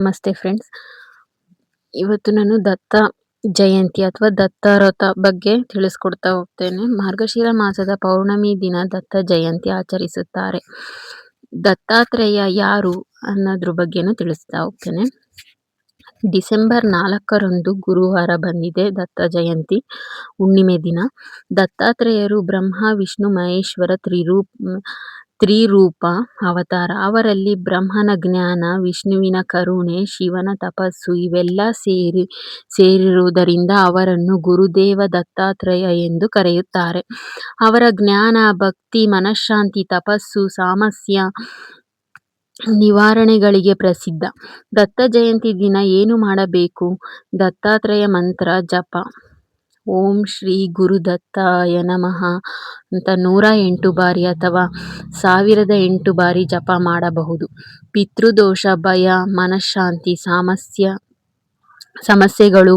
ನಮಸ್ತೆ ಫ್ರೆಂಡ್ಸ್ ಇವತ್ತು ನಾನು ದತ್ತ ಜಯಂತಿ ಅಥವಾ ದತ್ತಾರಥ ಬಗ್ಗೆ ತಿಳಿಸ್ಕೊಡ್ತಾ ಹೋಗ್ತೇನೆ. ಮಾರ್ಗಶಿರ ಮಾಸದ ಪೌರ್ಣಮಿ ದಿನ ದತ್ತ ಜಯಂತಿ ಆಚರಿಸುತ್ತಾರೆ. ದತ್ತಾತ್ರೇಯ ಯಾರು ಅನ್ನೋದ್ರ ಬಗ್ಗೆನೂ ತಿಳಿಸ್ತಾ ಹೋಗ್ತೇನೆ. ಡಿಸೆಂಬರ್ ನಾಲ್ಕರಂದು ಗುರುವಾರ ಬಂದಿದೆ ದತ್ತ ಜಯಂತಿ, ಹುಣ್ಣಿಮೆ ದಿನ. ದತ್ತಾತ್ರೇಯರು ಬ್ರಹ್ಮ, ವಿಷ್ಣು, ಮಹೇಶ್ವರ, ತ್ರಿರೂಪ್ ತ್ರಿರೂಪ, ಅವತಾರ. ಅವರಲ್ಲಿ ಬ್ರಹ್ಮನ ಜ್ಞಾನ, ವಿಷ್ಣುವಿನ ಕರುಣೆ, ಶಿವನ ತಪಸ್ಸು ಇವೆಲ್ಲ ಸೇರಿ, ಸೇರಿರುವುದರಿಂದ ಅವರನ್ನು ಗುರುದೇವ ದತ್ತಾತ್ರೇಯ ಎಂದು ಕರೆಯುತ್ತಾರೆ. ಅವರ ಜ್ಞಾನ, ಭಕ್ತಿ, ಮನಃಶಾಂತಿ, ತಪಸ್ಸು, ಸಾಮಸ್ಯ ನಿವಾರಣೆಗಳಿಗೆ ಪ್ರಸಿದ್ಧ. ದತ್ತ ಜಯಂತಿ ದಿನ ಏನು ಮಾಡಬೇಕು? ದತ್ತಾತ್ರೇಯ ಮಂತ್ರ, ಜಪ. ಓಂ ಶ್ರೀ ಗುರುದತ್ತಾಯ ನಮಃ ಅಂತ ನೂರ ಎಂಟು ಬಾರಿ ಅಥವಾ ಸಾವಿರದ ಎಂಟು ಬಾರಿ ಜಪ ಮಾಡಬಹುದು. ಪಿತೃದೋಷ, ಭಯ, ಮನಃಶಾಂತಿ, ಸಾಮಸ್ಯ, ಸಮಸ್ಯೆಗಳು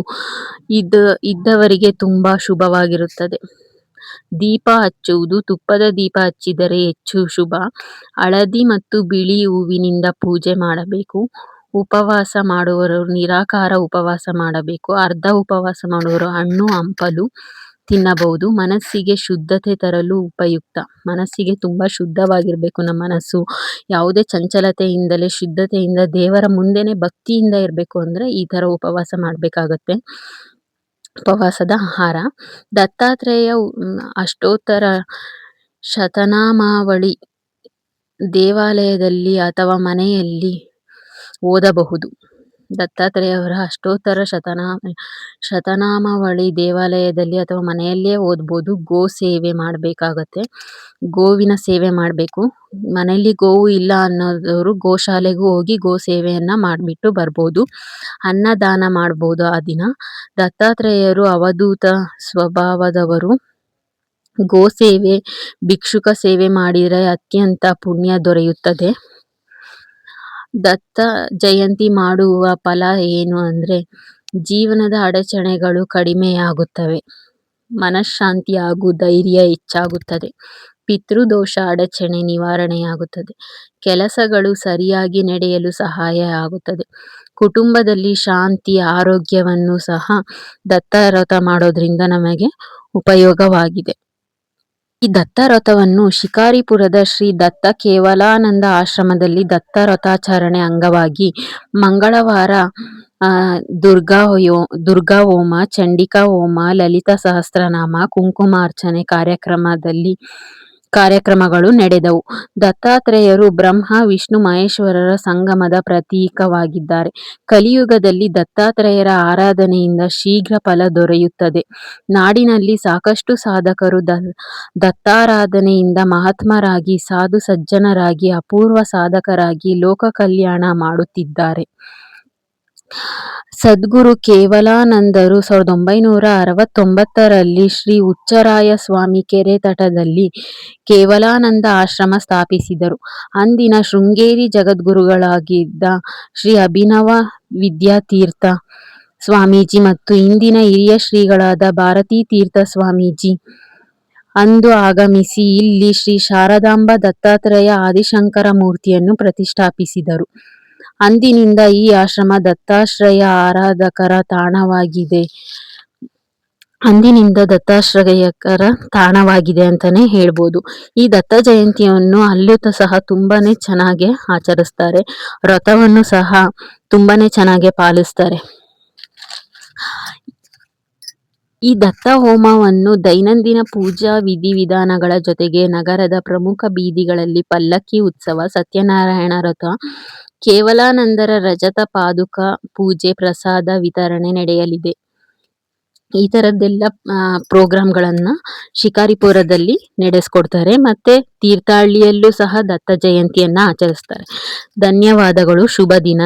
ಇದ್ದ ಇದ್ದವರಿಗೆ ತುಂಬ ಶುಭವಾಗಿರುತ್ತದೆ. ದೀಪ ಹಚ್ಚುವುದು, ತುಪ್ಪದ ದೀಪ ಹಚ್ಚಿದರೆ ಹೆಚ್ಚು ಶುಭ. ಹಳದಿ ಮತ್ತು ಬಿಳಿ ಹೂವಿನಿಂದ ಪೂಜೆ ಮಾಡಬೇಕು. ಉಪವಾಸ ಮಾಡುವವರು, ನಿರಾಕಾರ ಉಪವಾಸ ಮಾಡಬೇಕು, ಅರ್ಧ ಉಪವಾಸ ಮಾಡುವವರು ಹಣ್ಣು, ಹಂಪಲು ತಿನ್ನಬಹುದು. ಮನಸ್ಸಿಗೆ ಶುದ್ಧತೆ ತರಲು ಉಪಯುಕ್ತ. ಮನಸ್ಸಿಗೆ ತುಂಬ ಶುದ್ಧವಾಗಿರಬೇಕು ನಮ್ಮ ಮನಸ್ಸು. ಯಾವುದೇ ಚಂಚಲತೆಯಿಂದಲೇ, ಶುದ್ಧತೆಯಿಂದ, ದೇವರ ಮುಂದೆನೇ ಭಕ್ತಿಯಿಂದ ಇರಬೇಕು ಅಂದರೆ ಈ ಥರ ಉಪವಾಸ ಮಾಡಬೇಕಾಗತ್ತೆ. ಉಪವಾಸದ ಆಹಾರ. ದತ್ತಾತ್ರೇಯ ಅಷ್ಟೋತ್ತರ ಶತನಾಮಾವಳಿ ದೇವಾಲಯದಲ್ಲಿ ಅಥವಾ ಮನೆಯಲ್ಲಿ ಓದಬಹುದು. ದತ್ತಾತ್ರೇಯವರ ಅಷ್ಟೋತ್ತರ ಶತನಾಮ ಶತನಾಮಾವಳಿ ದೇವಾಲಯದಲ್ಲಿ ಅಥವಾ ಮನೆಯಲ್ಲೇ ಓದ್ಬೋದು. ಗೋ ಸೇವೆ ಮಾಡಬೇಕಾಗತ್ತೆ. ಗೋವಿನ ಸೇವೆ ಮಾಡಬೇಕು. ಮನೆಯಲ್ಲಿ ಗೋವು ಇಲ್ಲ ಅನ್ನೋದವರು ಗೋಶಾಲೆಗೂ ಹೋಗಿ ಗೋ ಸೇವೆಯನ್ನು ಮಾಡಿಬಿಟ್ಟು ಬರ್ಬೋದು. ಅನ್ನದಾನ ಮಾಡ್ಬೋದು ಆ ದಿನ. ದತ್ತಾತ್ರೇಯರು ಅವಧೂತ ಸ್ವಭಾವದವರು. ಗೋ ಸೇವೆ, ಭಿಕ್ಷುಕ ಸೇವೆ ಮಾಡಿದರೆ ಅತ್ಯಂತ ಪುಣ್ಯ ದೊರೆಯುತ್ತದೆ. ದತ್ತ ಜಯಂತಿ ಮಾಡುವ ಫಲ ಏನು ಅಂದರೆ ಜೀವನದ ಅಡಚಣೆಗಳು ಕಡಿಮೆಯಾಗುತ್ತವೆ. ಮನಃಶಾಂತಿ ಹಾಗೂ ಧೈರ್ಯ ಹೆಚ್ಚಾಗುತ್ತದೆ. ಪಿತೃದೋಷ ಅಡಚಣೆ ನಿವಾರಣೆಯಾಗುತ್ತದೆ. ಕೆಲಸಗಳು ಸರಿಯಾಗಿ ನಡೆಯಲು ಸಹಾಯ ಆಗುತ್ತದೆ. ಕುಟುಂಬದಲ್ಲಿ ಶಾಂತಿ, ಆರೋಗ್ಯವನ್ನು ಸಹ ದತ್ತರಥ ಮಾಡೋದ್ರಿಂದ ನಮಗೆ ಉಪಯೋಗವಾಗಿದೆ. ಈ ದತ್ತರಥವನ್ನು ಶಿಕಾರಿಪುರದ ಶ್ರೀ ದತ್ತ ಕೇವಲಾನಂದ ಆಶ್ರಮದಲ್ಲಿ ದತ್ತ ರಥಾಚರಣೆ ಅಂಗವಾಗಿ ಮಂಗಳವಾರ ದುರ್ಗಾ ಯೋ, ದುರ್ಗಾ ಹೋಮ, ಚಂಡಿಕಾ ಹೋಮ, ಲಲಿತಾ ಸಹಸ್ರನಾಮ, ಕುಂಕುಮಾರ್ಚನೆ ಕಾರ್ಯಕ್ರಮದಲ್ಲಿ ಕಾರ್ಯಕ್ರಮಗಳು ನಡೆದವು. ದತ್ತಾತ್ರೇಯರು ಬ್ರಹ್ಮ, ವಿಷ್ಣು, ಮಹೇಶ್ವರರ ಸಂಗಮದ ಪ್ರತೀಕವಾಗಿದ್ದಾರೆ. ಕಲಿಯುಗದಲ್ಲಿ ದತ್ತಾತ್ರೇಯರ ಆರಾಧನೆಯಿಂದ ಶೀಘ್ರ ಫಲ ದೊರೆಯುತ್ತದೆ. ನಾಡಿನಲ್ಲಿ ಸಾಕಷ್ಟು ಸಾಧಕರು ದ, ದತ್ತಾರಾಧನೆಯಿಂದ ಮಹಾತ್ಮರಾಗಿ ಸಾಧು ಸಜ್ಜನರಾಗಿ ಅಪೂರ್ವ ಸಾಧಕರಾಗಿ ಲೋಕ ಕಲ್ಯಾಣ ಮಾಡುತ್ತಿದ್ದಾರೆ. ಸದ್ಗುರು ಕೇವಲಾನಂದರು ಸಾವಿರದ ಒಂಬೈನೂರ ಅರವತ್ತೊಂಬತ್ತರಲ್ಲಿ ಶ್ರೀ ಉಚ್ಚರಾಯ ಸ್ವಾಮಿ ಕೆರೆ ತಟದಲ್ಲಿ ಕೇವಲಾನಂದ ಆಶ್ರಮ ಸ್ಥಾಪಿಸಿದರು. ಅಂದಿನ ಶೃಂಗೇರಿ ಜಗದ್ಗುರುಗಳಾಗಿದ್ದ ಶ್ರೀ ಅಭಿನವ ವಿದ್ಯಾತೀರ್ಥ ಸ್ವಾಮೀಜಿ ಮತ್ತು ಇಂದಿನ ಹಿರಿಯ ಶ್ರೀಗಳಾದ ಭಾರತೀ ತೀರ್ಥ ಸ್ವಾಮೀಜಿ ಅಂದು ಆಗಮಿಸಿ ಇಲ್ಲಿ ಶ್ರೀ ಶಾರದಾಂಬ ದತ್ತಾತ್ರೇಯ ಆದಿಶಂಕರ ಮೂರ್ತಿಯನ್ನು ಪ್ರತಿಷ್ಠಾಪಿಸಿದರು. ಅಂದಿನಿಂದ ಈ ಆಶ್ರಮ ದತ್ತಾಶ್ರಯ ಆರಾಧಕರ ತಾಣವಾಗಿದೆ. ಅಂದಿನಿಂದ ದತ್ತಾಶ್ರಯಕರ ತಾಣವಾಗಿದೆ ಅಂತಾನೆ ಹೇಳ್ಬೋದು. ಈ ದತ್ತ ಜಯಂತಿಯನ್ನು ಅಲ್ಲೂ ಸಹ ತುಂಬಾನೇ ಚೆನ್ನಾಗಿ ಆಚರಿಸ್ತಾರೆ. ವ್ರತವನ್ನು ಸಹ ತುಂಬಾನೇ ಚೆನ್ನಾಗಿ ಪಾಲಿಸ್ತಾರೆ. ಈ ದತ್ತ ಹೋಮವನ್ನು ದೈನಂದಿನ ಪೂಜಾ ವಿಧಿವಿಧಾನಗಳ ಜೊತೆಗೆ ನಗರದ ಪ್ರಮುಖ ಬೀದಿಗಳಲ್ಲಿ ಪಲ್ಲಕ್ಕಿ ಉತ್ಸವ, ಸತ್ಯನಾರಾಯಣ ರಥ, ಕೇವಲಾನಂದರ ರಜತ ಪಾದುಕ ಪೂಜೆ, ಪ್ರಸಾದ ವಿತರಣೆ ನಡೆಯಲಿದೆ. ಈ ಥರದ್ದೆಲ್ಲ ಪ್ರೋಗ್ರಾಮ್ಗಳನ್ನು ಶಿಕಾರಿಪುರದಲ್ಲಿ ನಡೆಸ್ಕೊಡ್ತಾರೆ. ಮತ್ತೆ ತೀರ್ಥಹಳ್ಳಿಯಲ್ಲೂ ಸಹ ದತ್ತ ಜಯಂತಿಯನ್ನು ಆಚರಿಸ್ತಾರೆ. ಧನ್ಯವಾದಗಳು. ಶುಭ ದಿನ.